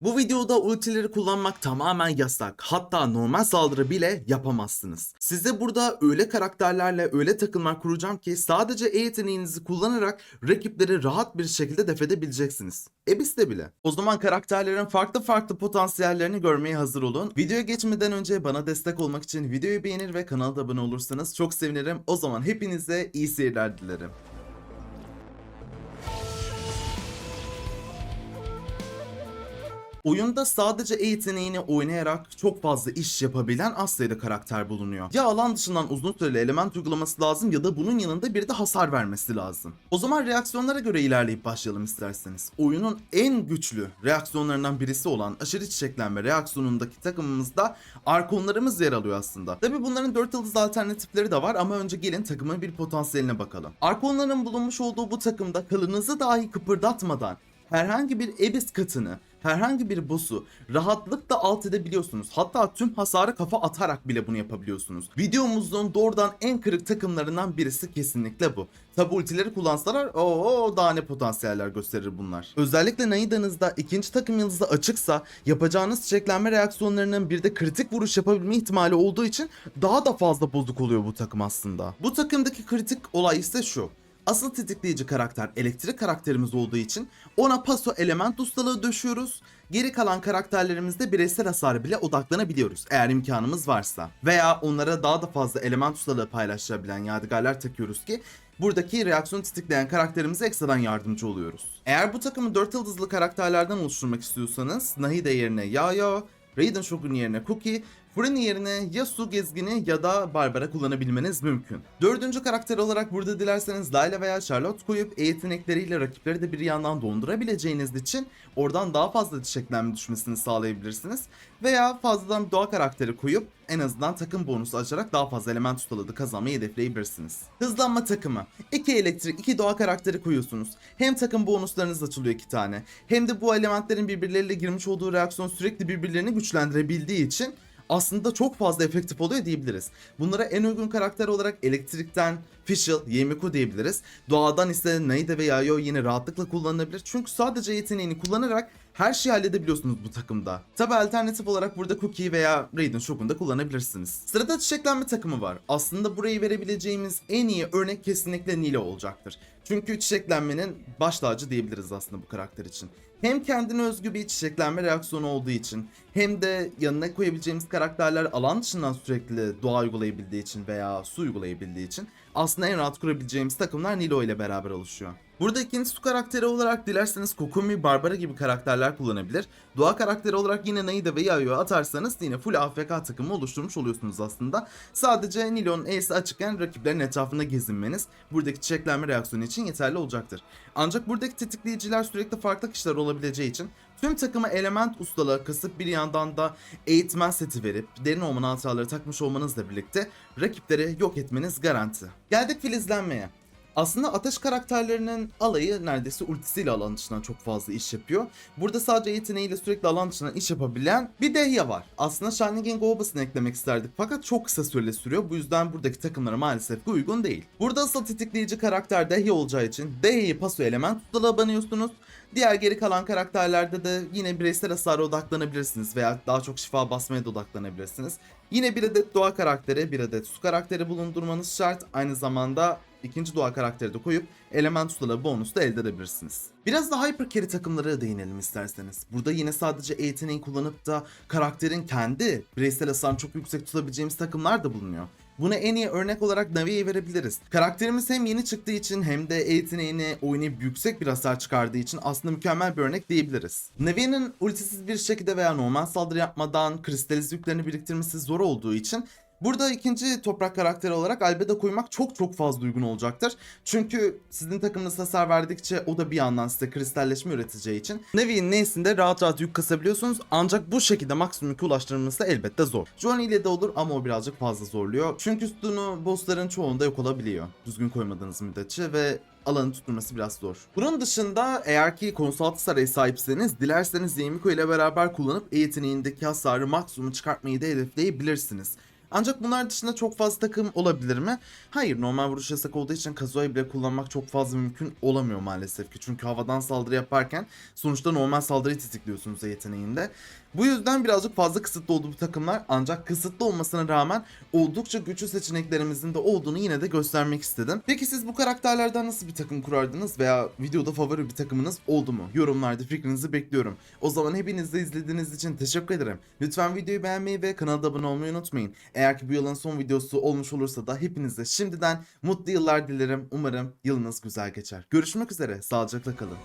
Bu videoda ultileri kullanmak tamamen yasak. Hatta normal saldırı bile yapamazsınız. Size burada öyle karakterlerle öyle takımlar kuracağım ki sadece E yeteneğinizi kullanarak rakipleri rahat bir şekilde def edebileceksiniz. Ebis'te bile. O zaman karakterlerin farklı farklı potansiyellerini görmeye hazır olun. Videoya geçmeden önce bana destek olmak için videoyu beğenir ve kanala abone olursanız çok sevinirim. O zaman hepinize iyi seyirler dilerim. Oyunda sadece yeteneğini oynayarak çok fazla iş yapabilen az sayıda karakter bulunuyor. Ya alan dışından uzun süreli element uygulaması lazım ya da bunun yanında bir de hasar vermesi lazım. O zaman reaksiyonlara göre ilerleyip başlayalım isterseniz. Oyunun en güçlü reaksiyonlarından birisi olan aşırı çiçeklenme reaksiyonundaki takımımızda arkonlarımız yer alıyor aslında. Tabi bunların 4 yıldız alternatifleri de var ama önce gelin takımın bir potansiyeline bakalım. Arkonların bulunmuş olduğu bu takımda kılınızı dahi kıpırdatmadan herhangi bir ebis katını, herhangi bir boss'u rahatlıkla alt edebiliyorsunuz. Hatta tüm hasarı kafa atarak bile bunu yapabiliyorsunuz. Videomuzun doğrudan en kırık takımlarından birisi kesinlikle bu. Tabi ultileri kullansalar o daha ne potansiyeller gösterir bunlar. Özellikle Naida'nızda ikinci takım yıldızı açıksa yapacağınız çiçeklenme reaksiyonlarının bir de kritik vuruş yapabilme ihtimali olduğu için daha da fazla bozuk oluyor bu takım aslında. Bu takımdaki kritik olay ise şu. Asıl tetikleyici karakter elektrik karakterimiz olduğu için ona paso element ustalığı döşüyoruz. Geri kalan karakterlerimizde bireysel hasar bile odaklanabiliyoruz eğer imkanımız varsa. Veya onlara daha da fazla element ustalığı paylaşabilen yadigarlar takıyoruz ki buradaki reaksiyon tetikleyen karakterimize ekstradan yardımcı oluyoruz. Eğer bu takımı 4 yıldızlı karakterlerden oluşturmak istiyorsanız Nahide yerine Yayo, Raiden Shogun yerine Cookie, Furin yerine ya Su Gezgini ya da Barbara kullanabilmeniz mümkün. Dördüncü karakter olarak burada dilerseniz Layla veya Charlotte koyup e yetenekleriyle rakipleri de bir yandan dondurabileceğiniz için oradan daha fazla çiçeklenme düşmesini sağlayabilirsiniz. Veya fazladan doğa karakteri koyup en azından takım bonusu açarak daha fazla element ustalığı kazanmayı hedefleyebilirsiniz. Hızlanma takımı. 2 elektrik, 2 doğa karakteri koyuyorsunuz. Hem takım bonuslarınız açılıyor 2 tane. Hem de bu elementlerin birbirleriyle girmiş olduğu reaksiyon sürekli birbirlerini güçlendirebildiği için aslında çok fazla efektif oluyor diyebiliriz. Bunlara en uygun karakter olarak elektrikten Fischl, Yemiko diyebiliriz. Doğadan ise Naide ve Yayo yine rahatlıkla kullanılabilir. Çünkü sadece yeteneğini kullanarak her şeyi halledebiliyorsunuz bu takımda. Tabi alternatif olarak burada Cookie veya Raiden Shogun'u da kullanabilirsiniz. Sırada çiçeklenme takımı var. Aslında burayı verebileceğimiz en iyi örnek kesinlikle Nilo olacaktır. Çünkü çiçeklenmenin baş tacı diyebiliriz aslında bu karakter için. Hem kendine özgü bir çiçeklenme reaksiyonu olduğu için hem de yanına koyabileceğimiz karakterler alan dışından sürekli doğa uygulayabildiği için veya su uygulayabildiği için aslında en rahat kurabileceğimiz takımlar Nilo ile beraber oluşuyor. Burada ikinci su karakteri olarak dilerseniz Kokumi, Barbara gibi karakterler kullanabilir. Doğa karakteri olarak yine Naida ve Yayo'yu atarsanız yine full AFK takımı oluşturmuş oluyorsunuz aslında. Sadece Nilo'nun E'si açıkken rakiplerin etrafında gezinmeniz buradaki çiçeklenme reaksiyonu için yeterli olacaktır. Ancak buradaki tetikleyiciler sürekli farklı kişiler olabileceği için tüm takıma element ustalığı kasıp bir yandan da eğitmen seti verip derin orman hatıraları takmış olmanızla birlikte rakipleri yok etmeniz garanti. Geldik filizlenmeye. Aslında ateş karakterlerinin alayı neredeyse ultisiyle alan dışından çok fazla iş yapıyor. Burada sadece yeteneğiyle sürekli alan dışından iş yapabilen bir Dehya var. Aslında Shining Obas'ını eklemek isterdik fakat çok kısa süreli sürüyor. Bu yüzden buradaki takımlara maalesef ki uygun değil. Burada asıl tetikleyici karakter Dehya olacağı için Dehya'yı paso element ustalığa banıyorsunuz. Diğer geri kalan karakterlerde de yine bireysel hasara odaklanabilirsiniz veya daha çok şifa basmaya da odaklanabilirsiniz. Yine bir adet doğa karakteri, bir adet su karakteri bulundurmanız şart. Aynı zamanda ikinci doğa karakteri de koyup element ustalığı bonus da elde edebilirsiniz. Biraz da hyper carry takımlara değinelim isterseniz. Burada yine sadece yeteneği kullanıp da karakterin kendi bireysel hasarını çok yüksek tutabileceğimiz takımlar da bulunuyor. Buna en iyi örnek olarak Navi'yi verebiliriz. Karakterimiz hem yeni çıktığı için hem de yeteneğini oynayıp yüksek bir hasar çıkardığı için aslında mükemmel bir örnek diyebiliriz. Navi'nin ultisiz bir şekilde veya normal saldırı yapmadan kristaliz yüklerini biriktirmesi zor olduğu için Burada ikinci toprak karakteri olarak Albedo koymak çok çok fazla uygun olacaktır. Çünkü sizin takımınız hasar verdikçe o da bir yandan size kristalleşme üreteceği için Navi'nin neysinde rahat rahat yük kasabiliyorsunuz. Ancak bu şekilde maksimum yükü ulaştırılması elbette zor. Johnny ile de olur ama o birazcık fazla zorluyor. Çünkü sütunu bossların çoğunda yok olabiliyor. Düzgün koymadığınız müddetçe ve alanı tutturması biraz zor. Bunun dışında eğer ki konsaltı saraya sahipseniz dilerseniz Yemiko ile beraber kullanıp E yeteneğindeki hasarı maksimum çıkartmayı da hedefleyebilirsiniz. Ancak bunlar dışında çok fazla takım olabilir mi? Hayır normal vuruş yasak olduğu için Kazuha'yı bile kullanmak çok fazla mümkün olamıyor maalesef ki. Çünkü havadan saldırı yaparken sonuçta normal saldırıyı tetikliyorsunuz yeteneğinde. Bu yüzden birazcık fazla kısıtlı olduğu bu takımlar ancak kısıtlı olmasına rağmen oldukça güçlü seçeneklerimizin de olduğunu yine de göstermek istedim. Peki siz bu karakterlerden nasıl bir takım kurardınız veya videoda favori bir takımınız oldu mu? Yorumlarda fikrinizi bekliyorum. O zaman hepiniz de izlediğiniz için teşekkür ederim. Lütfen videoyu beğenmeyi ve kanala abone olmayı unutmayın. Eğer ki bu yılın son videosu olmuş olursa da hepinize şimdiden mutlu yıllar dilerim. Umarım yılınız güzel geçer. Görüşmek üzere. Sağlıcakla kalın.